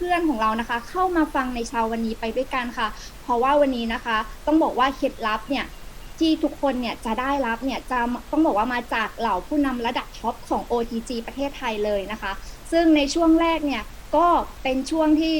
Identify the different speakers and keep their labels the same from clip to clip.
Speaker 1: เพื่อนของเรานะคะ เข้ามาฟังในเช้าวันนี้ไปด้วยกันค่ะ เพราะว่าวันนี้นะคะ ต้องบอกว่าเคล็ดลับเนี่ยที่ทุกคนเนี่ยจะได้รับเนี่ยจะต้องบอกว่ามาจากเหล่าผู้นำระดับท็อปของ OTG ประเทศไทยเลยนะคะ ซึ่งในช่วงแรกเนี่ยก็เป็นช่วงที่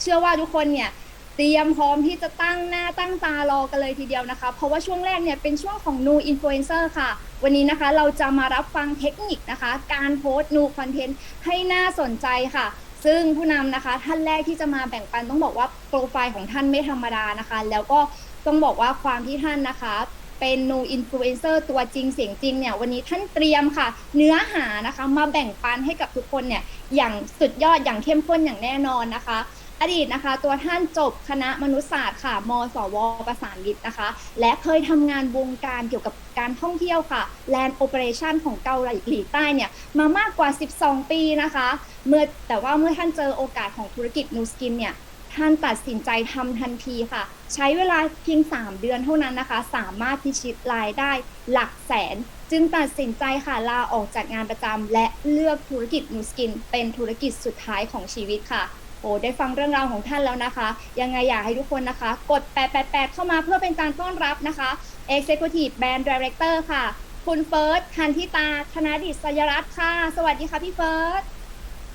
Speaker 1: เชื่อว่าทุกคนเนี่ยเตรียมพร้อมที่จะตั้งหน้าตั้งตารอกันเลยทีเดียวนะคะ เพราะว่าช่วงแรกเนี่ยเป็นช่วงของ New Influencer ค่ะ วันนี้นะคะเราจะมารับฟังเทคนิคนะคะ การโพสต์ New Content ให้น่าสนใจค่ะ ซึ่งผู้นำนะคะท่านแรกที่จะมาแบ่งปันต้องบอกว่าโปรไฟล์ของท่านไม่ธรรมดานะคะ แล้วก็ต้องบอกว่าความที่ท่านนะคะเป็น new influencer ตัวจริงเสียงจริงเนี่ยวันนี้ท่านเตรียมค่ะ เนื้อหานะคะมาแบ่งปันให้กับทุกคนเนี่ยอย่างสุดยอดอย่างเข้มข้นอย่างแน่นอนนะคะ อดีตนะคะ ตัวท่านจบคณะมนุษยศาสตร์ค่ะมสว ประสานมิตรนะคะ และเคยทำงานวงการเกี่ยวกับการท่องเที่ยวค่ะ Land Operation ของเกาหลีใต้เนี่ย มามากกว่า 12 ปีนะคะ เมื่อแต่ว่าเมื่อท่านเจอโอกาสของธุรกิจ New Skin เนี่ยท่านตัดสินใจทำทันทีค่ะ ใช้เวลาเพียง 3 เดือนเท่านั้นนะคะ สามารถพิชิตรายได้หลักแสน จึงตัดสินใจค่ะลาออกจากงานประจำและเลือกธุรกิจ New Skin เป็นธุรกิจสุดท้ายของชีวิตค่ะโอ้ได้ฟังเรื่องราวของท่านแล้วนะคะ ยังไงอยากให้ทุกคนนะคะ กด 888 เข้ามาเพื่อเป็นการต้อนรับนะคะ Executive Brand Director ค่ะ คุณเฟิร์สทันทิตาธนดิษยรัตน์ค่ะ สวัสดีค่ะพี่เฟิร์ส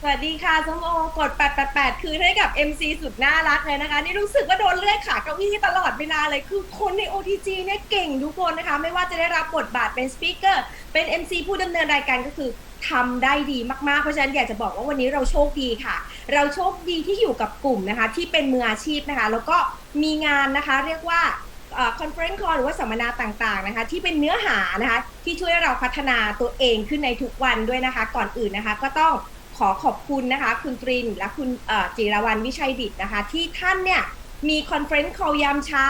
Speaker 2: สวัสดีค่ะส้มโอกด 888 คืนให้กับ MC สุดน่ารักเลยนะคะ นี่รู้สึกว่าโดนเลื่อยขาเก้าอี้ตลอดเวลาเลย คือคนใน OTG เนี่ยเก่งทุกคนนะคะ ไม่ว่าจะได้รับบทบาทเป็นสปีกเกอร์ เป็น MC ผู้ดำเนินรายการก็คือทำได้ดีมากๆ เพราะฉะนั้นอยากจะบอกว่าวันนี้เราโชคดีค่ะ เราโชคดีที่อยู่กับกลุ่มนะคะ ที่เป็นมืออาชีพนะคะ แล้วก็มีงานนะคะ เรียกว่า คอนเฟรนซ์คอหรือว่าสัมมนาต่างๆนะคะ ที่เป็นเนื้อหานะคะที่ช่วยเราพัฒนาตัวเองขึ้นในทุกวันด้วยนะคะ ก่อนอื่นนะคะ ก็ต้องขอขอบคุณนะคะ คุณตรินและคุณจิรวรรณวิชัยดิตนะคะ ที่ท่านเนี่ยมีคอนเฟรนซ์คอลยามเช้า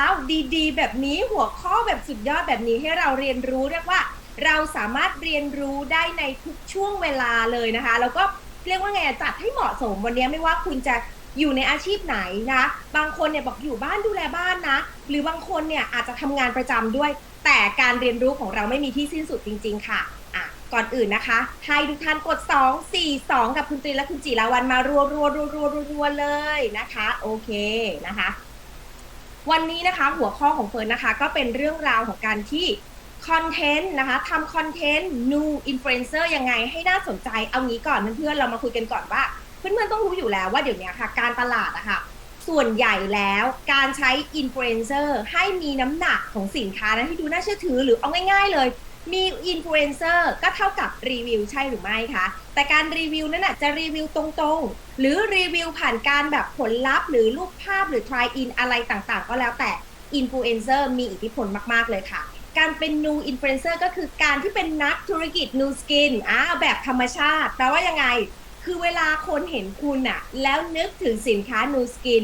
Speaker 2: ดี ๆ แบบนี้หัวข้อแบบสุดยอดแบบนี้ให้เราเรียนรู้เรียกว่าเราสามารถเรียนรู้ได้ในทุกช่วงเวลาเลยนะคะ แล้วก็เรียกว่าไงจัดให้เหมาะสมวันนี้ไม่ว่าคุณจะ อยู่ในอาชีพไหนนะ บางคนเนี่ยบอกอยู่บ้านดูแลบ้านนะ หรือบางคนเนี่ยอาจจะทำงานประจำด้วย แต่การเรียนรู้ของเราไม่มีที่สิ้นสุดจริง ๆ ค่ะอะ ก่อนอื่นนะคะ ให้ทุกท่านกด 2 4 2 กับคุณตรีและคุณจิราวันมารัวรัวรัวรัวรัวเลยนะคะ โอเคนะคะ วันนี้นะคะหัวข้อของเฟิร์นนะคะ ก็เป็นเรื่องราวของการที่คอนเทนต์นะคะทำคอนเทนต์ new influencer ยังไงให้น่าสนใจ เอางี้ก่อนเพื่อนๆเรามาคุยกันก่อนว่า เพื่อนๆต้องรู้อยู่แล้วว่าเดี๋ยวนี้ค่ะ การตลาดอะค่ะ ส่วนใหญ่แล้วการใช้อินฟลูเอนเซอร์ให้มีน้ำหนักของสินค้านั้นที่ดูน่าเชื่อถือหรือเอาง่ายๆเลย มีอินฟลูเอนเซอร์ก็เท่ากับรีวิวใช่หรือไม่คะแต่การรีวิวนั้นน่ะจะรีวิวตรงๆ หรือรีวิวผ่านการแบบผลลัพธ์หรือรูปภาพหรือ try in อะไรต่างๆ ก็แล้วแต่อินฟลูเอนเซอร์มีอิทธิพลมากๆเลยค่ะ การเป็น new influencer ก็คือการที่เป็นนักธุรกิจ new skin อ่าแบบธรรมชาติแปลว่ายังไง คือเวลาคนเห็นคุณอะแล้วนึกถึงสินค้า new skin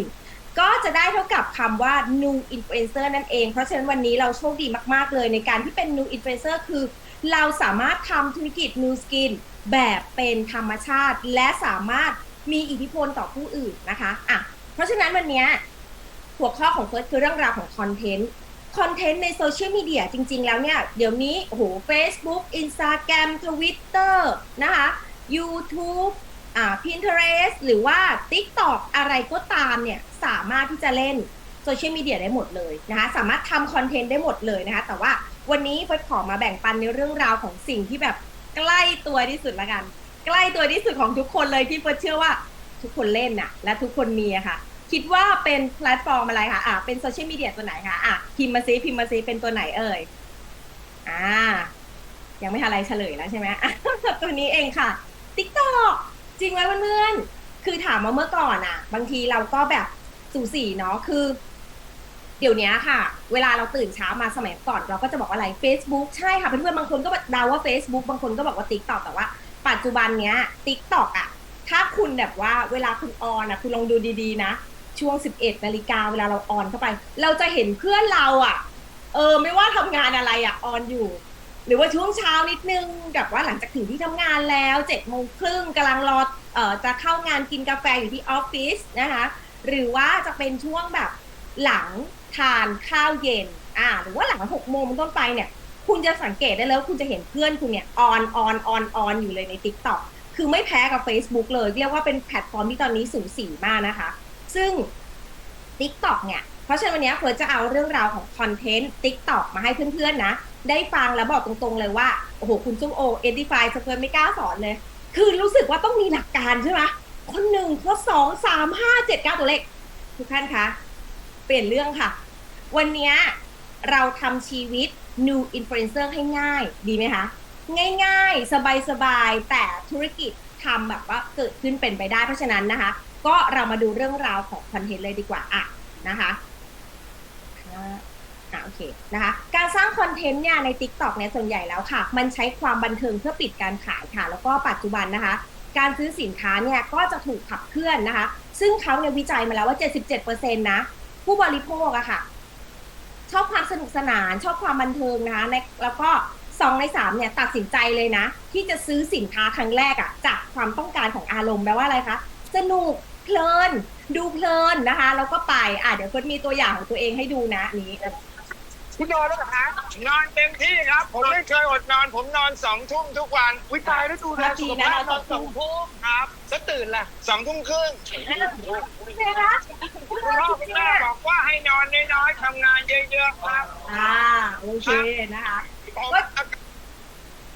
Speaker 2: ก็จะได้เท่ากับคำว่า new influencer นั่นเอง เพราะฉะนั้นวันนี้เราโชคดีมาก ๆ เลยในการที่เป็น new influencer คือ เราสามารถทำธุรกิจ new skin แบบเป็นธรรมชาติ และสามารถมีอิทธิพลต่อผู้อื่นนะคะอะเพราะฉะนั้นวันนี้หัวข้อของเฟิร์สคือเรื่องราวของคอนเทนต์ คอนเทนต์ในโซเชียลมีเดียจริง ๆ แล้วเนี่ย เดี๋ยวนี้โอ้โห Facebook Instagram Twitter นะคะ YouTube อ่า Pinterest หรือว่า TikTok อะไรก็ตามเนี่ยสามารถที่จะเล่นโซเชียลมีเดียได้หมดเลยนะคะสามารถทำคอนเทนต์ได้หมดเลยนะคะแต่ว่าวันนี้เฟิร์สขอมาแบ่งปันในเรื่องราวของสิ่งที่แบบใกล้ตัวที่สุดละกัน ใกล้ตัวที่สุดของทุกคนเลยที่เฟิร์สเชื่อว่าทุกคนเล่นน่ะและทุกคนมีอะค่ะ คิดว่าเป็นแพลตฟอร์มอะไรคะอะเป็นโซเชียลมีเดียตัวไหนคะอะพิมพ์มาซิพิมพ์มาซิเป็นตัวไหนเอ่ยอ่ายังไม่ทันอะไรเฉลยแล้วใช่ไหมอะตัวนี้เองค่ะ TikTok จริงไหมเพื่อนๆคือถามมาเมื่อก่อนอะบางทีเราก็แบบสูสีเนาะคือ เดี๋ยวนี้ค่ะ เวลาเราตื่นเช้ามาสมัยก่อนเราก็จะบอกว่าอะไร Facebook ใช่ค่ะเพื่อนๆบางคนก็เดาว่า Facebook บางคนก็บอกว่า TikTok แต่ว่า ปัจจุบันเนี้ย TikTok อะถ้าคุณแบบว่าเวลาคุณออนอะคุณลองดูดีๆ นะ ช่วง 11นาฬิกาเวลาเราออนเข้าไป เราจะเห็นเพื่อนเราอะเออ ไม่ว่าทำงานอะไรอะออนอยู่ หรือว่าช่วงเช้านิดนึงแบบว่าหลังจากถึงที่ทำงานแล้วเจ็ดโมงครึ่งกำลังรอเอ่อจะเข้างานกินกาแฟอยู่ที่ออฟฟิศนะคะ หรือว่าจะเป็นช่วงแบบหลังทานข้าวเย็นอ่าหรือว่าหลังหกโมงเป็นต้นไปเนี่ย คุณจะสังเกตได้เลยว่าคุณจะเห็นเพื่อนคุณเนี่ยออนออนออนออนอยู่เลยใน t ิ k t o k คือไม่แพ้กับ Facebook เลย เรียกว่าเป็นแพลตฟอร์มที่ตอนนี้สูสีมากนะคะ ซึ่ง TikTok เนี่ย เพราะฉะนั้นวันนี้เฟิร์สจะเอาเรื่องราวของคอนเทนต์ TikTok มาให้เพื่อนๆนะ ได้ฟังแล้วบอกตรงๆเลยว่า โอ้โห คุณส้มโอเอ็ดิฟายเฟิร์สไม่กล้าสอนเลย คือรู้สึกว่าต้องมีหลักการใช่ไหมคนหนึ่งข้อสองสามห้าเจ็ดเก้าตัวเลข ทุกท่านคะ เปลี่ยนเรื่องค่ะ วันนี้เราทำชีวิต new influencer ให้ง่าย ดีไหมคะ ง่ายๆ สบายๆ แต่ธุรกิจทำแบบว่าเกิดขึ้นเป็นไปได้เพราะฉะนั้นนะคะ ก็เรามาดูเรื่องราวของคอนเทนต์เลยดีกว่าอะนะคะ อ่าโอเคนะคะ การสร้างคอนเทนต์เนี่ยใน TikTok เนี่ยส่วนใหญ่แล้วค่ะ มันใช้ความบันเทิงเพื่อปิดการขายค่ะ แล้วก็ปัจจุบันนะคะ การซื้อสินค้าเนี่ยก็จะถูกขับเคลื่อนนะคะ ซึ่งเขาเนี่ยวิจัยมาแล้วว่า 77%นะผู้บริโภคอะค่ะ ชอบความสนุกสนาน ชอบความบันเทิงนะคะแล้วก็สองในสามเนี่ยตัดสินใจเลยนะ ที่จะซื้อสินค้าครั้งแรกอะจากความต้องการของอารมณ์แปลว่าอะไรคะสนุกเพลิน ดูเพลินนะคะ แล้วก็ไปอะเดี๋ยวเฟิร์สมีตัวอย่างของตัวเองให้ดูนะนนี้
Speaker 3: คุณนอนแล้วเหรอฮะนอนเต็มที่ครับ ผมไม่เคยอดนอน ผมนอนสองทุ่มทุกวันวิตายแล้วดูแลสุขภาพนอนสองทุ่มครับจะตื่นล่ะสองทุ่มครึ่ง
Speaker 2: โอเคนะ
Speaker 3: คุณพ่อคุณแม่บอกว่าให้นอนน้อยๆทำงานเยอะๆครับ
Speaker 2: อ่าโอเคนะคะ
Speaker 3: ผม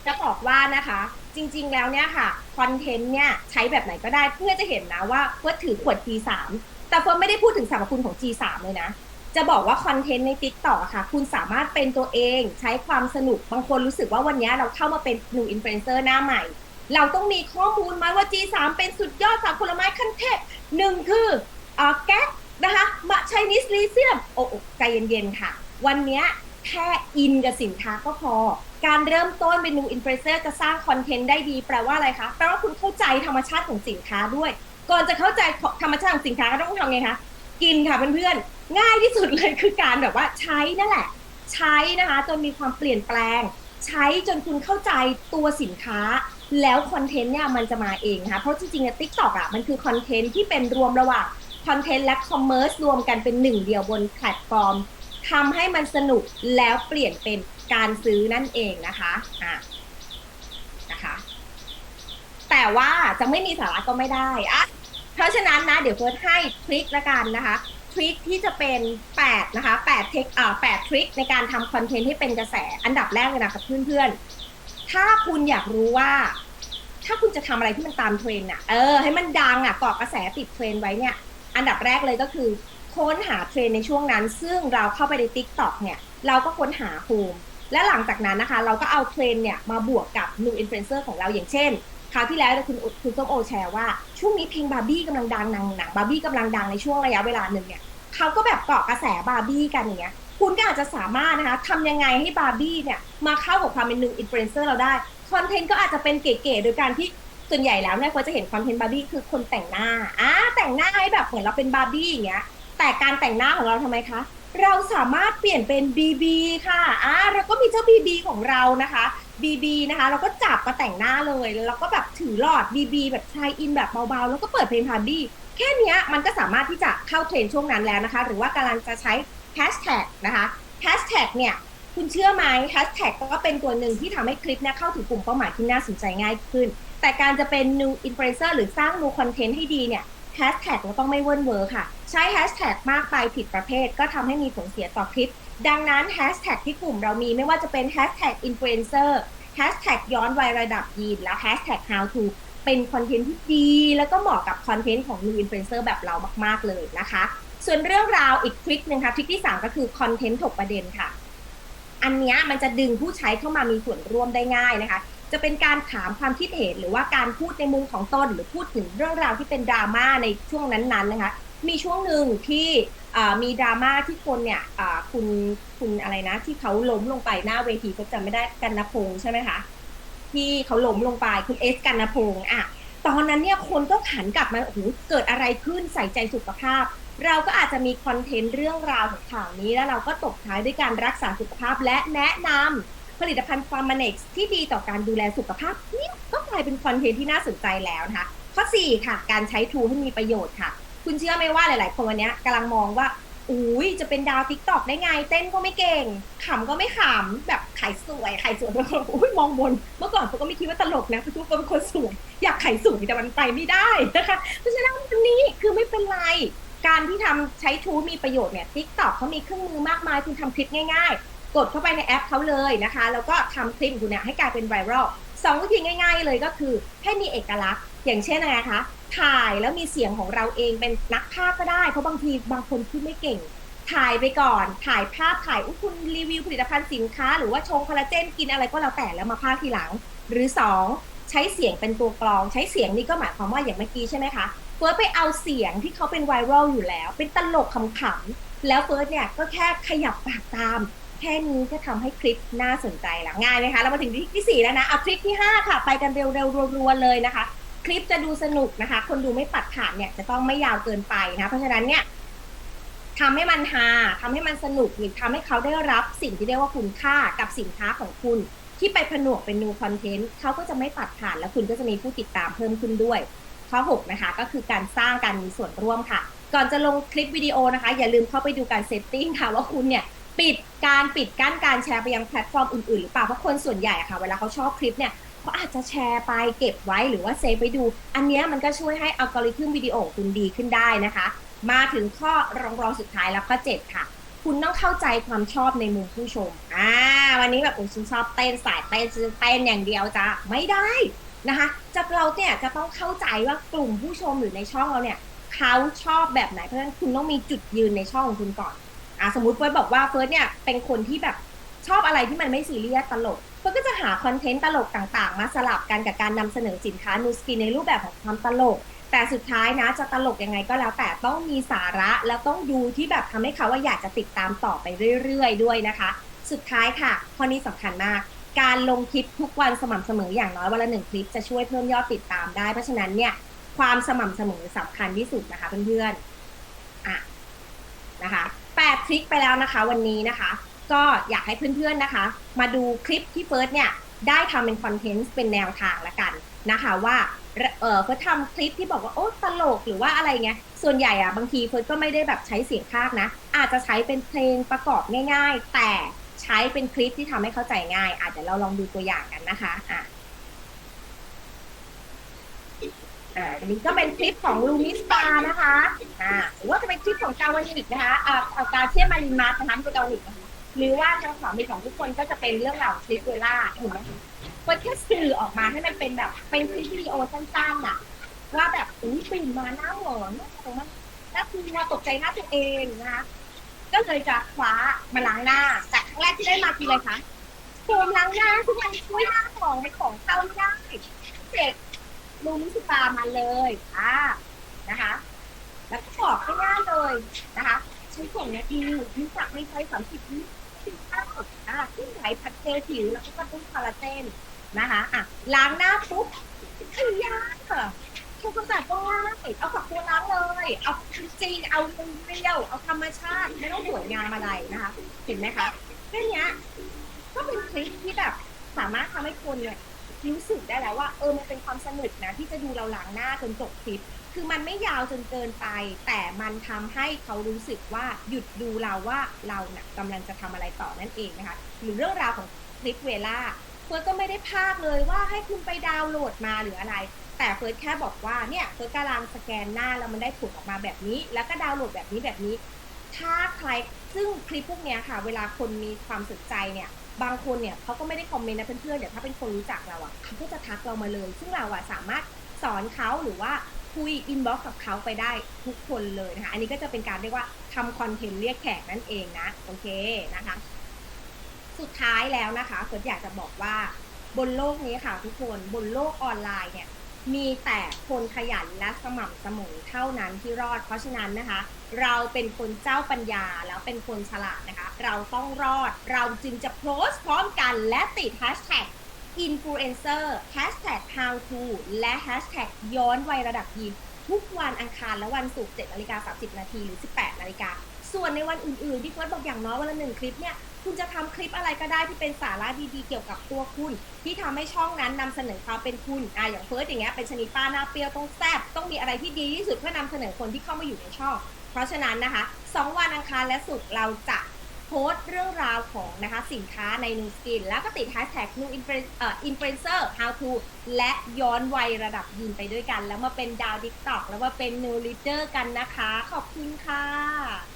Speaker 2: จะบอกว่านะคะ จริง ๆ แล้วเนี่ยค่ะคอนเทนต์เนี่ยใช้แบบไหนก็ได้เพื่อจะเห็นนะว่าเฟิร์สถือขวด G3 แต่เฟิร์สไม่ได้พูดถึงสรรพคุณของ G3 เลยนะ จะบอกว่าคอนเทนต์ใน t ิ k t o k อะค่ะ คุณสามารถเป็นตัวเองใช้ความสนุก บางคนรู้สึกว่าวันนี้เราเข้ามาเป็นหนุ่มอินฟลูเอนเซอร์หน้าใหม่ เราต้องมีข้อมูลมาว่า G3 เป็นสุดยอดสารผลไม้ขั้นเทพหนึ่งคืออ่อแก๊สนะคะมะชัยนิสลีเซียมโอ้โอ้ใจเย็นๆค่ะ วันนี้แค่อินกับสินค้าก็พอ การเริ่มต้นเป็น new influencer จะสร้างคอนเทนต์ได้ดีแปลว่าอะไรคะแปลว่าคุณเข้าใจธรรมชาติของสินค้าด้วย ก่อนจะเข้าใจธรรมชาติของสินค้าก็ต้องทำไงคะกินค่ะเพื่อนๆ ง่ายที่สุดเลยคือการแบบว่าใช้นั่นแหละ ใช้นะคะจนมีความเปลี่ยนแปลง ใช้จนคุณเข้าใจตัวสินค้า แล้วคอนเทนต์เนี่ยมันจะมาเองนะคะเพราะจริงๆเนี่ยทิกตอกอะมันคือคอนเทนต์ที่เป็นรวมระหว่างคอนเทนต์และคอมเมอร์สรวมกันเป็นหนึ่งเดียวบนแพลตฟอร์มทำให้มันสนุกแล้วเปลี่ยนเป็นการซื้อนั่นเองนะคะอะนะคะ แต่ว่าจะไม่มีสาระก็ไม่ได้อะเพราะฉะนั้นนะ เดี๋ยวเฟิร์สให้ทริคละกันนะคะ ทริคที่จะเป็น 8 นะคะ8เทคอ่า8ทริคในการทำคอนเทนต์ที่เป็นกระแส อันดับแรกเลยนะคะเพื่อนๆ ถ้าคุณอยากรู้ว่า ถ้าคุณจะทำอะไรที่มันตามเทรนด์อะ เออ ให้มันดังอะเกาะกระแสติดเทรนไว้เนี่ย อันดับแรกเลยก็คือค้นหาเทรนในช่วงนั้น ซึ่งเราเข้าไปใน t ิ k t o k เนี่ย เราก็ค้นหาโฮมและหลังจากนั้นนะคะ เราก็เอาเทรนเนี่ยมาบวกกับ new influencer ของเราอย่างเช่น คราวที่แล้วเนี่ยคุณคุณส้มโอแชร์ว่าช่วงนี้เพลงบาร์บี้กำลังดังหนังหนังบาร์บี้กำลังดังในช่วงระยะเวลาหนึ่งเนี่ยเขาก็แบบเกาะกระแสบาร์บี้กันอย่างเงี้ยคุณก็อาจจะสามารถนะคะทำยังไงให้บาร์บี้เนี่ยมาเข้ากับความเป็นหนึ่งอินฟลูเอนเซอร์เราได้คอนเทนต์ก็อาจจะเป็นเก๋ๆโดยการที่ส่วนใหญ่แล้วเนี่ยควรจะเห็นคอนเทนต์บาร์บี้คือคนแต่งหน้าอ่าแต่งหน้าให้แบบเหมือนเราเป็นบาร์บี้อย่างเงี้ยแต่การแต่งหน้าของเราทำไมคะเราสามารถเปลี่ยนเป็น BB ค่ะอ่าเราก็มีเจ้า BB ของเรานะคะ BB นะคะเราก็จับมาแต่งหน้าเลยแล้วเราก็แบบถือหลอด BB แบบทายอินแบบเบาๆ แล้วก็เปิดเพลงพาร์บี้แค่นี้มันก็สามารถที่จะเข้าเทรนช่วงนั้นแล้วนะคะ หรือว่ากำลังจะใช้แฮชแท็กนะคะแฮชแท็กเนี่ยคุณเชื่อไหมแฮชแท็กก็เป็นตัวหนึ่งที่ทำให้คลิปเนี่ยเข้าถึงกลุ่มเป้าหมายที่น่าสนใจง่ายขึ้น แต่การจะเป็น new influencer หรือสร้าง new content ให้ดีเนี่ย แฮชแท็กเราต้องไม่เวิร์นเวอร์ค่ะ ใช้แฮชแท็กมากไปผิดประเภท ก็ทำให้มีผลเสียต่อคลิป ดังนั้นแฮชแท็กที่กลุ่มเรามีไม่ว่าจะเป็นแฮชแท็กอินฟลูเอนเซอร์แฮชแท็กย้อนวัยระดับยีนและแฮชแท็ก how to เป็นคอนเทนต์ที่ดี แล้วก็เหมาะกับคอนเทนต์ของ new influencer แบบเรามากๆเลยนะคะ ส่วนเรื่องราวอีกทริคหนึ่งค่ะทริคที่ 3 ก็คือคอนเทนต์ถกประเด็นค่ะ อันนี้มันจะดึงผู้ใช้เข้ามามีส่วนร่วมได้ง่ายนะคะ จะเป็นการถามความคิดเห็นหรือว่าการพูดในมุมของตนหรือพูดถึงเรื่องราวที่เป็นดราม่าในช่วงนั้นๆนะคะ มีช่วงหนึ่งที่มีดราม่าที่คนเนี่ยคุณคุณอะไรนะ ที่เขาล้มลงไปหน้าเวทีเขาจำไม่ได้กันนพงษ์ใช่ไหมคะที่เขาล้มลงไปคุณเอสกันนพงษ์อะตอนนั้นเนี่ยคนก็หันกลับมาโอ้โหเกิดอะไรขึ้นใส่ใจสุขภาพ เราก็อาจจะมีคอนเทนต์เรื่องราวของข่าวนี้แล้วเราก็ตบท้ายด้วยการรักษาสุขภาพและแนะนำ ผลิตภัณฑ์ฟาร์มาเน็กซ์ที่ดีต่อการดูแลสุขภาพนี่ก็กลายเป็นคอนเทนต์ที่น่าสนใจแล้วนะคะข้อ4ค่ะการใช้ทูให้มีประโยชน์ค่ะ คุณเชื่อไหมว่าหลาย ๆ คนวันนี้กำลังมองว่าอุ้ยจะเป็นดาวทิกตอกได้ไง เต้นก็ไม่เก่งขำก็ไม่ขำแบบขายสวยขายสวยบางคนอุ้ยมองบน เมื่อก่อนผมก็ไม่คิดว่าตลกนะเพราะทุกคนเป็นคนสวยอยากขายสวยแต่มันไปไม่ได้นะคะเพราะฉะนั้นวันนี้คือไม่เป็นไรการที่ทำใช้ทูมีประโยชน์เนี่ยทิกตอกเขามีเครื่องมือมากมายคุณทำคลิปง่าย กดเข้าไปในแอปเขาเลยนะคะ แล้วก็ทำคลิปของคุณเนี่ยให้กลายเป็นไวรัลสองวิธีง่าย ๆ เลยก็คือให้มีเอกลักษณ์ อย่างเช่นอะไรคะถ่ายแล้วมีเสียงของเราเองเป็นนักภาพก็ได้ เพราะบางทีบางคนพูดไม่เก่ง ถ่ายไปก่อน ถ่ายภาพถ่ายอุ้คุณรีวิวผลิตภัณฑ์สินค้า หรือว่าชงคอลลาเจนกินอะไรก็แล้วแต่แล้วมาภาคทีหลัง หรือสองใช้เสียงเป็นตัวกรอง ใช้เสียงนี่ก็หมายความว่าอย่างเมื่อกี้ใช่ไหมคะเฟิร์สไปเอาเสียงที่เขาเป็นไวรัลอยู่แล้ว เป็นตลกขำๆแล้วเฟิร์สเนี่ยก็แค่ขยับปากตาม แค่นี้ก็ทำให้คลิปน่าสนใจแล้วง่ายไหมคะ เรามาถึงที่ที่สี่แล้วนะเอาคลิปที่ห้าค่ะ ไปกันเร็วๆรัวๆเลยนะคะ คลิปจะดูสนุกนะคะ คนดูไม่ปัดขาดเนี่ยจะต้องไม่ยาวเกินไปนะ เพราะฉะนั้นเนี่ยทำให้มันฮาทำให้มันสนุกหรือทำให้เขาได้รับสิ่งที่เรียกว่าคุณค่ากับสินค้าของคุณ ที่ไปผนวกเป็นนูคอนเทนต์เขาก็จะไม่ปัดขาดแล้วคุณก็จะมีผู้ติดตามเพิ่มขึ้นด้วย ข้อ 6 นะคะ ก็คือการสร้างการมีส่วนร่วมค่ะ ก่อนจะลงคลิปวิดีโอนะคะ อย่าลืมเข้าไปดูการเซตติ้งค่ะว่าคุณเนี่ย ปิดการปิดกั้นการแชร์ไปยังแพลตฟอร์มอื่นๆหรือเปล่าเพราะคนส่วนใหญ่อะค่ะ เวลาเขาชอบคลิปเนี่ยเขาอาจจะแชร์ไปเก็บไว้หรือว่าเซฟไปดู อันเนี้ยมันก็ช่วยให้อัลกอริทึมวิดีโอคุณดีขึ้นได้นะคะ มาถึงข้อรองรองสุดท้ายแล้วข้อ7ค่ะ คุณต้องเข้าใจความชอบในมุมผู้ชมอ่าวันนี้แบบโอ้ฉันชอบเต้นสายเต้นฉันเต้นอย่างเดียวจ้ะไม่ได้นะคะจากเราเนี่ยจะต้องเข้าใจว่ากลุ่มผู้ชมหรือในช่องเราเนี่ยเขาชอบแบบไหนเพราะฉะนั้นคุณต้องมีจุดยืนในช่องของคุณก่อน อะสมมติเฟิร์สบอกว่าเฟิร์สเนี่ยเป็นคนที่แบบชอบอะไรที่มันไม่ซีเรียสตลกเฟิร์สก็จะหาคอนเทนต์ตลกต่างๆ มาสลับกันกับการนำเสนอสินค้านูสกินในรูปแบบของความตลก แต่สุดท้ายนะจะตลกยังไงก็แล้วแต่ต้องมีสาระแล้วต้องดูที่แบบทำให้เขาว่าอยากจะติดตามต่อไปเรื่อยๆ ด้วยนะคะ สุดท้ายค่ะข้อนี้สำคัญมากการลงคลิปทุกวันสม่ำเสมออย่างน้อยวันละหนึ่งคลิปจะช่วยเพิ่มยอดติดตามได้ เพราะฉะนั้นเนี่ยความสม่ำเสมอสำคัญที่สุดนะคะเพื่อนๆอะนะคะ แปดทริคไปแล้วนะคะ วันนี้นะคะ ก็อยากให้เพื่อนๆนะคะ มาดูคลิปที่เฟิร์สเนี่ยได้ทำเป็นคอนเทนต์เป็นแนวทางละกันนะคะว่าเออเฟิร์สทำคลิปที่บอกว่าโอ้ตลกหรือว่าอะไรเงี้ยส่วนใหญ่อะบางทีเฟิร์สก็ไม่ได้แบบใช้เสียงภาคนะ อาจจะใช้เป็นเพลงประกอบง่าย ๆ แต่ใช้เป็นคลิปที่ทำให้เข้าใจง่ายอาจจะเดี๋ยวเราลองดูตัวอย่างกันนะคะอะ อ่าอันนี้ก็เป็นคลิปของลูมิสตานะคะอ่าหรือว่าจะเป็นคลิปของกาวานิกนะคะอ่าเอากาเชียมารินมาสนะคะเป็นกาวานิกนะคะหรือว่าทางสามีของทุกคนก็จะเป็นเรื่องราวคลิปเวล่าถูกไหมเฟิร์สแค่สื่อออกมาให้มันเป็นแบบเป็นคลิปวิดีโอสั้นๆน่ะว่าแบบอุ้ยตื่นมาหน้าหวานน้าตรงนั้นน่ากลัวตกใจหน้าตัวเองนะคะก็เลยจะคว้ามาล้างหน้าแต่ครั้งแรกที่ได้มาคืออะไรคะโฟมล้างหน้าที่มันช่วยหน้าของเป็นของเข้าไม่ได้เสร็จ ลูมิสตามาเลยอ่านะคะ แล้วก็บอกง่ายๆเลยนะคะใช้สองนาทีมีสักไม่ใช้สามสิบวิที่ข้าวอ่าที่ไหนผัดเจลผิวแล้วก็กระตุ้นคอลลาเจนนะคะอะล้างหน้าปุ๊บคือยากค่ะทุกคนแบบก็ง่ายเอาฝักบัวล้างเลย เอาจริงเอาเรียวเอาธรรมชาติไม่ต้องสวยงามอะไรนะคะ เห็นไหมคะแค่เนี้ยก็เป็นคลิปที่แบบสามารถทำให้คนเนี่ย รู้สึกได้แล้วว่า เออมันเป็นความสนุกนะ ที่จะดูเราล้างหน้าจนจบคลิป คือมันไม่ยาวจนเกินไป แต่มันทำให้เขารู้สึกว่าหยุดดูเราว่าเราเนะ่ะกำลังจะทำอะไรต่อนั่นเองนะคะหรือเรื่องราวของคลิปเวล่าเฟิร์สก็ไม่ได้พากเลยว่าให้คุณไปดาวน์โหลดมาหรืออะไร แต่เฟิร์สแค่บอกว่าเนี่ยเฟิร์สกำลังสแกนหน้าแล้วมันได้ผลออกมาแบบนี้ แล้วก็ดาวน์โหลดแบบนี้แบบนี้ ถ้าใครซึ่งคลิปพวกเนี้ยค่ะ เวลาคนมีความสนใจเนี่ย บางคนเนี่ยเขาก็ไม่ได้คอมเมนต์นะเพื่อนๆเดี๋ยวถ้าเป็นคนรู้จักเราอะเขาก็จะทักเรามาเลย ซึ่งเราอะสามารถสอนเขาหรือว่าคุยอินบ็อกซ์กับเขาไปได้ทุกคนเลยนะคะ อันนี้ก็จะเป็นการเรียกว่าทำคอนเทนต์เรียกแขกนั่นเองนะ โอเคนะคะ สุดท้ายแล้วนะคะเฟิร์สอยากจะบอกว่าบนโลกนี้ค่ะทุกคนบนโลกออนไลน์เนี่ย มีแต่คนขยันและสม่ำเสมอเท่านั้นที่รอด เพราะฉะนั้นนะคะ เราเป็นคนเจ้าปัญญาแล้วเป็นคนฉลาดนะคะ เราต้องรอดเราจึงจะโพสต์พร้อมกันและติด hashtag influencer hashtag how to และ hashtag ย้อนวัยระดับยีนทุกวันอังคารและวันศุกร์7นาฬิกา30 นาทีหรือ 18 นาฬิกา ส่วนในวันอื่นๆที่เฟิร์สบอกอย่างน้อยวันละหนึ่งคลิปเนี่ย คุณจะทำคลิปอะไรก็ได้ที่เป็นสาระดีๆเกี่ยวกับตัวคุณ ที่ทำให้ช่องนั้นนำเสนอความเป็นคุณอะอย่างเฟิร์สอย่างเงี้ยเป็นชนิดป้าหน้าเปรี้ยวต้องแซ่บต้องมีอะไรที่ดีที่สุดเพื่อนำเสนอคนที่เข้ามาอยู่ในช่อง เพราะฉะนั้นนะคะสองวันอังคารและศุกร์เราจะโพสต์เรื่องราวของนะคะสินค้าใน New Skin แล้วก็ติด hashtag New Influen- เอ่อ Influencer How to และย้อนวัยระดับยีนไปด้วยกัน แล้วมาเป็นดาว TikTok แล้วมาเป็น New Leader กันนะคะ ขอบคุณค่ะ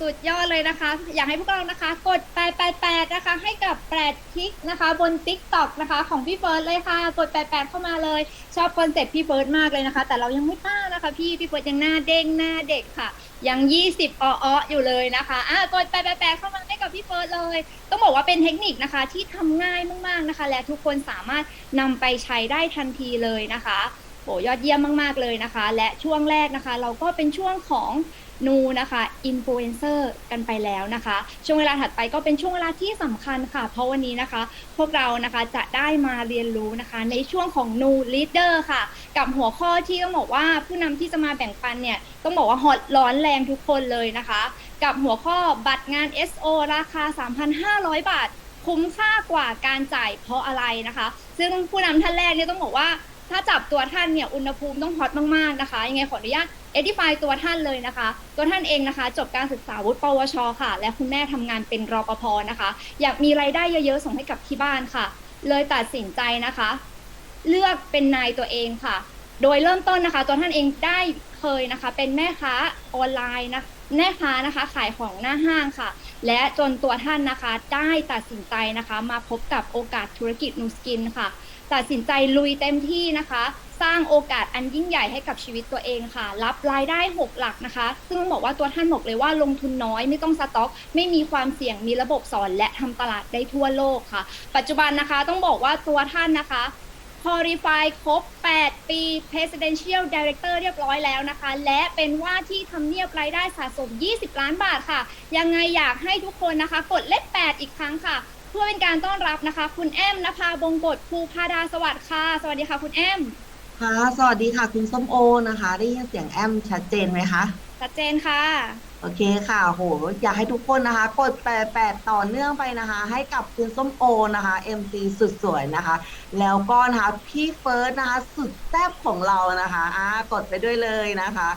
Speaker 1: สุดยอดเลยนะคะ อยากให้พวกเรานะคะ กด 888 นะคะ ให้กับแปดคลิกนะคะ บน TikTok นะคะ ของพี่เฟิร์สเลยค่ะ กด 88 เข้ามาเลย ชอบคอนเซ็ปต์พี่เฟิร์สมากเลยนะคะ แต่เรายังไม่ป้านะคะ พี่ พี่เฟิร์สยังหน้าเด้งหน้าเด็กค่ะ ยัง 20อออยู่เลยนะคะอะกด 888 เข้ามาให้กับพี่เฟิร์สเลย ต้องบอกว่าเป็นเทคนิคนะคะที่ทำง่ายมากๆนะคะ และทุกคนสามารถนำไปใช้ได้ทันทีเลยนะคะโหยอดเยี่ยมมาก ๆ เลยนะคะ และช่วงแรกนะคะ เราก็เป็นช่วงของ นูนะคะอินฟลูเอนเซอร์กันไปแล้วนะคะ ช่วงเวลาถัดไปก็เป็นช่วงเวลาที่สำคัญค่ะ เพราะวันนี้นะคะ พวกเรานะคะจะได้มาเรียนรู้นะคะ ในช่วงของนูลีดเดอร์ค่ะ กับหัวข้อที่ต้องบอกว่าผู้นำที่จะมาแบ่งปันเนี่ยต้องบอกว่าฮอตร้อนแรงทุกคนเลยนะคะ กับหัวข้อบัตรงาน SO ราคา 3,500 บาท คุ้มค่ากว่าการจ่ายเพราะอะไรนะคะ ซึ่งผู้นำท่านแรกเนี่ยต้องบอกว่าถ้าจับตัวท่านเนี่ยอุณหภูมิต้องฮอตมากๆนะคะยังไงขออนุญาต เอดิฟายตัวท่านเลยนะคะ ตัวท่านเองนะคะ จบการศึกษาวุฒิปวช ค่ะ และคุณแม่ทำงานเป็นรปภนะคะ อยากมีไรายได้เยอะๆ ส่งให้กับที่บ้านค่ะ เลยตัดสินใจนะคะ เลือกเป็นนายตัวเองค่ะ โดยเริ่มต้นนะคะ ตัวท่านเองได้เคยนะคะ เป็นแม่ค้าออนไลน์นะแม่ค้านะคะขายของหน้าห้างค่ะ และจนตัวท่านนะคะได้ตัดสินใจนะคะ มาพบกับโอกาสธุรกิจนูสกินค่ะ ตัดสินใจลุยเต็มที่นะคะ สร้างโอกาสอันยิ่งใหญ่ให้กับชีวิตตัวเองค่ะ รับรายได้ 6 หลักนะคะ ซึ่งต้องบอกว่าตัวท่านบอกเลยว่าลงทุนน้อยไม่ต้องสต็อก ไม่มีความเสี่ยงมีระบบสอนและทำตลาดได้ทั่วโลกค่ะ ปัจจุบันนะคะต้องบอกว่าตัวท่านนะคะ Qualify ครบ 8 ปี Presidential Director เรียบร้อยแล้วนะคะ และเป็นว่าที่ทำเนียบรายได้สะสม 20 ล้านบาทค่ะ ยังไงอยากให้ทุกคนนะคะ กดเลข8อีกครั้งค่ะ พื่อเป็นการต้อนรับนะคะ คุณแอมนภาบงกฎภูพาดาสวัสดิ์ค่ะ สวัสดีค่ะ คุณแอม
Speaker 4: ค่ะ สวัสดีค่ะ คุณส้มโอนะคะ ได้ยินเสียงแอมชัดเจนไหมคะ
Speaker 1: ชัดเจนค่ะ
Speaker 4: โอเคค่ะโห อยากให้ทุกคนนะคะ กดแปดแปดต่อเนื่องไปนะคะ ให้กับคุณส้มโอนะคะ MC สุดสวยนะคะ แล้วก็นะคะพี่เฟิร์สนะคะ สุดแซ่บของเรานะคะอ่ากดไปด้วยเลยนะคะ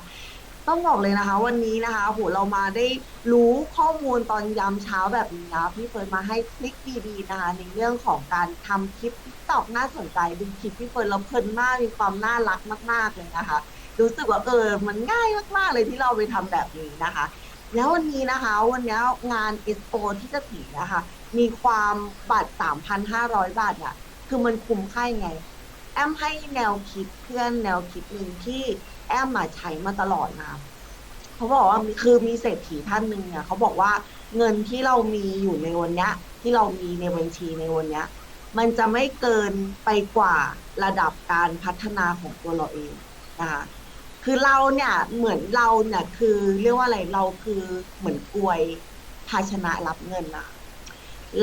Speaker 4: ต้องบอกเลยนะคะ วันนี้นะคะโหเรามาได้รู้ข้อมูลตอนยามเช้าแบบนี้นะพี่เฟิร์สมาให้คลิกดีๆนะคะ ในเรื่องของการทำคลิปตอกน่าสนใจดูคลิปพี่เฟิร์สเราเพลินมากมีความน่ารักมาก ๆเลยนะคะ รู้สึกว่าเออมันง่ายมากๆเลยที่เราไปทำแบบนี้นะคะ แล้ววันนี้นะคะวันนี้งาน Expo ที่จะถึงนะคะ มีความบัตร 3,500 บาทเนี่ยคือมันคุ้มค่ายังไง แอมให้แนวคิดเพื่อนแนวคิดหนึ่งที่ แอมมาใช้มาตลอดนะเขาบอกว่าคือมีเศรษฐีท่านหนึ่งเนี่ยเขาบอกว่าเงินที่เรามีอยู่ในวันเนี้ย ที่เรามีในบัญชีในวันเนี้ย มันจะไม่เกินไปกว่าระดับการพัฒนาของตัวเราเองนะคะคือเราเนี่ยเหมือนเราเนี่ยคือเรียกว่าอะไรเราคือเหมือนกลวยภาชนะรับเงินนะ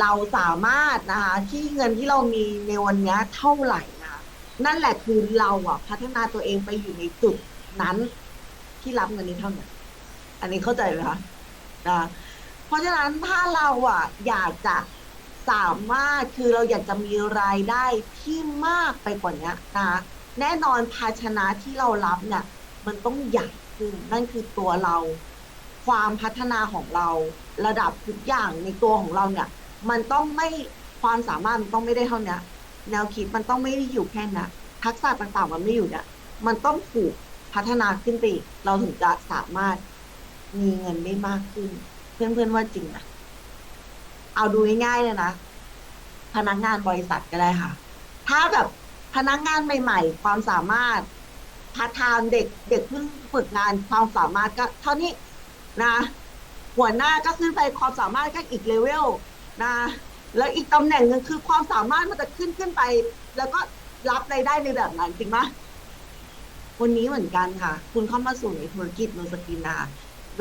Speaker 4: เราสามารถนะคะที่เงินที่เรามีในวันเนี้ยเท่าไหร่นะนั่นแหละคือเราอะพัฒนาตัวเองไปอยู่ในจุด นั้น ที่รับเงินนี้เท่านั้นอันนี้เข้าใจไหมคะนะเพราะฉะนั้นถ้าเราอะอยากจะสามารถคือเราอยากจะมีรายได้ที่มากไปกว่านี้นะแน่นอนภาชนะที่เรารับเนี่ย มันต้องใหญ่ขึ้นนั่นคือตัวเรา ความพัฒนาของเรา ระดับทุกอย่างในตัวของเราเนี่ย มันต้องไม่ความสามารถมันต้องไม่ได้เท่านี้แนวคิดมันต้องไม่ได้อยู่แค่นั้ทักษะต่างๆมันไม่อยู่เนี่ยมันต้องถูก พัฒนาขึ้นไปอีก เราถึงจะสามารถมีเงินได้มากขึ้น เพื่อนๆว่าจริงนะเอาดูง่ายๆเลยนะพนักงานบริษัทก็ได้ค่ะ ถ้าแบบพนักงานใหม่ๆ ความสามารถพาร์ทไทม์เด็กเด็กเพิ่งฝึกงานความสามารถก็เท่านี้นะ หัวหน้าก็ขึ้นไปความสามารถก็อีกเลเวลนะแล้วอีกตำแหน่งหนึ่งคือความสามารถมันจะขึ้นขึ้นไป แล้วก็รับรายได้ในแบบนั้นจริงไหม วันนี้เหมือนกันค่ะ คุณเข้ามาสู่ในธุรกิจโนสกินนะคะ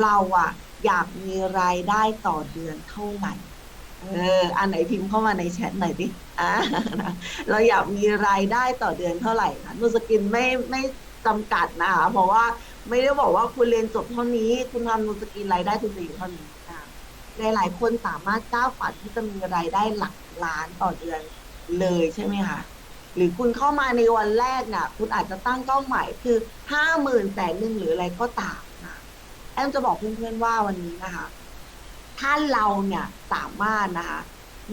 Speaker 4: เราอะอยากมีรายได้ต่อเดือนเท่าไหร่เอออันไหนพิมพ์เข้ามาในแชทหน่อยดิอ่าเราอยากมีรายได้ต่อเดือนเท่าไหร่นะนูสกินไม่ไม่จำกัดนะคะเพราะว่าไม่ได้บอกว่าคุณเรียนจบเท่านี้ คุณทำนูสกินรายได้คุณจะอยู่เท่านี้ค่ะหลายๆคนสามารถก้าวฝันที่จะมีรายได้หลักล้านต่อเดือนเลยใช่ไหมคะ หรือคุณเข้ามาในวันแรกน่ะ คุณอาจจะตั้งเป้าหมายคือห้าหมื่นแสนหนึ่งหรืออะไรก็ตามนะแอมจะบอกเพื่อนๆว่าวันนี้นะคะ ถ้าเราเนี่ยสามารถนะคะ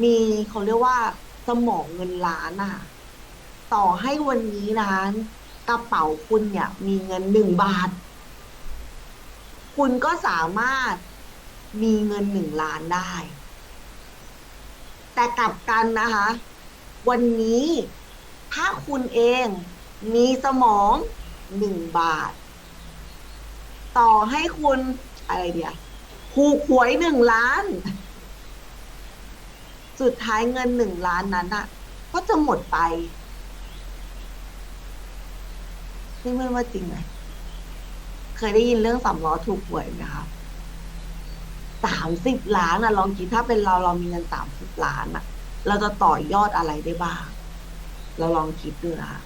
Speaker 4: มีเขาเรียกว่าสมองเงินล้านนะคะต่อให้วันนี้นะคะกระเป๋าคุณเนี่ย มีเงินหนึ่งบาท คุณก็สามารถมีเงินหนึ่งล้านได้ แต่กลับกันนะคะ วันนี้ ถ้าคุณเองมีสมองหนึ่งบาท ต่อให้คุณอะไรเดียวถูกหวยหนึ่งล้าน สุดท้ายเงินหนึ่งล้านนั้นอะก็จะหมดไปเพื่อนว่าจริงไหมเคยได้ยินเรื่องสามล้อถูกหวยไหมคะสามสิบล้านอะลองคิดถ้าเป็นเราเรามีเงินสามสิบล้านอะเราจะต่อยอดอะไรได้บ้าง เราลองคิดดูนะคะ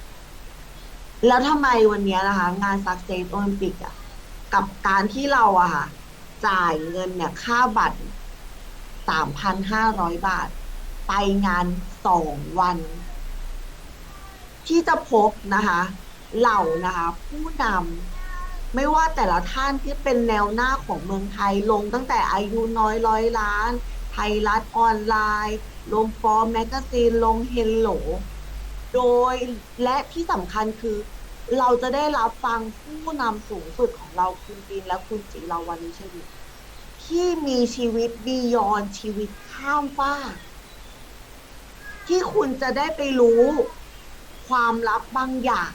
Speaker 4: แล้วทำไมวันนี้นะคะ งานซักเซสโอลิมปิกอะกับการที่เราอะค่ะ จ่ายเงินเนี่ย ค่าบัตรสามพันห้าร้อยบาท ไปงานสองวัน ที่จะพบนะคะ เหล่านะคะ ผู้นำไม่ว่าแต่ละท่านที่เป็นแนวหน้าของเมืองไทยลงตั้งแต่อายุน้อยร้อยล้าน ไทยรัฐออนไลน์ ลงฟอร์มแมกกาซีนลงเฮลโหล โดยและที่สำคัญคือ เราจะได้รับฟังผู้นำสูงสุดของเราคุณปีนและคุณจิราวันนิชวิตที่มีชีวิตบียอนชีวิตข้ามฟ้าที่คุณจะได้ไปรู้ความลับบางอย่าง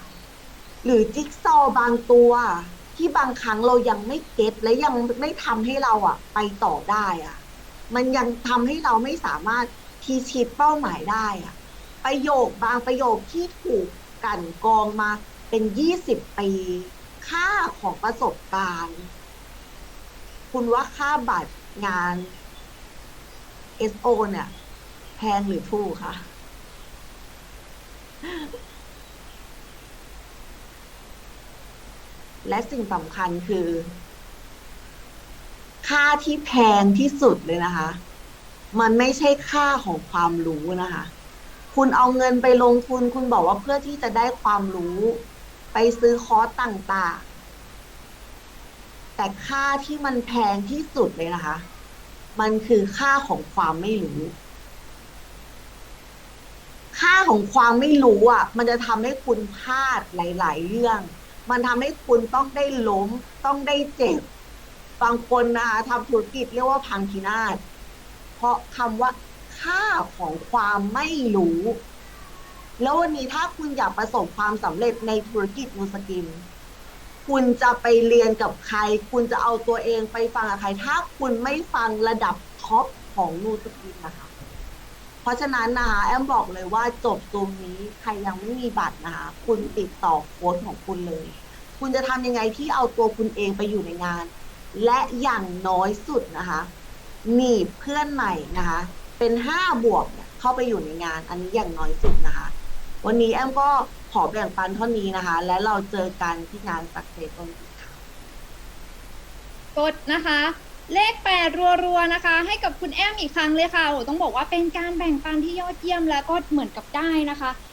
Speaker 4: หรือจิ๊กซอว์บางตัว ที่บางครั้งเรายังไม่เก็ตและยังไม่ทำให้เราอะไปต่อได้อะมันยังทำให้เราไม่สามารถทีชิดเป้าหมายได้อะ ประโยคบางประโยคที่ถูกกันกองมาเป็นยี่สิบปีค่าของประสบการณ์ คุณว่าค่าบัตรงาน SO เนี่ย แพงหรือถูกคะและสิ่งสำคัญคือ ค่าที่แพงที่สุดเลยนะคะ มันไม่ใช่ค่าของความรู้นะคะ คุณเอาเงินไปลงทุน คุณบอกว่าเพื่อที่จะได้ความรู้ ไปซื้อคอร์สต่างๆ แต่ค่าที่มันแพงที่สุดเลยนะคะ มันคือค่าของความไม่รู้ ค่าของความไม่รู้อะ มันจะทำให้คุณพลาดหลาย ๆ เรื่อง มันทำให้คุณต้องได้ล้ม ต้องได้เจ็บ บางคนนะคะทำธุรกิจเรียกว่าพังพินาศเพราะคำว่า ค่าของความไม่รู้ แล้ววันนี้ถ้าคุณอยากประสบความสำเร็จในธุรกิจมูสกิน คุณจะไปเรียนกับใคร คุณจะเอาตัวเองไปฟังกับใคร ถ้าคุณไม่ฟังระดับท็อปของนูสกินนะคะ เพราะฉะนั้นนะคะแอมบอกเลยว่าจบตรงนี้ใครยังไม่มีบัตรนะคะ คุณติดต่อโค้ชของคุณเลย คุณจะทำยังไงที่เอาตัวคุณเองไปอยู่ในงาน และอย่างน้อยสุดนะคะหนีบเพื่อนใหม่นะคะ เป็นห้าบวกเนี่ยเข้าไปอยู่ในงาน อันนี้อย่างน้อยสุดนะคะ วันนี้แอมก็ขอแบ่งปันเท่านี้นะคะ และเราเจอกันที่งานสักเซตนค่ะ
Speaker 1: กดนะคะ เลขแปดรัวๆนะคะ ให้กับคุณแอมอีกครั้งเลยค่ะโอ้ต้องบอกว่าเป็นการแบ่งปันที่ยอดเยี่ยมแล้วก็เหมือนกับได้นะคะ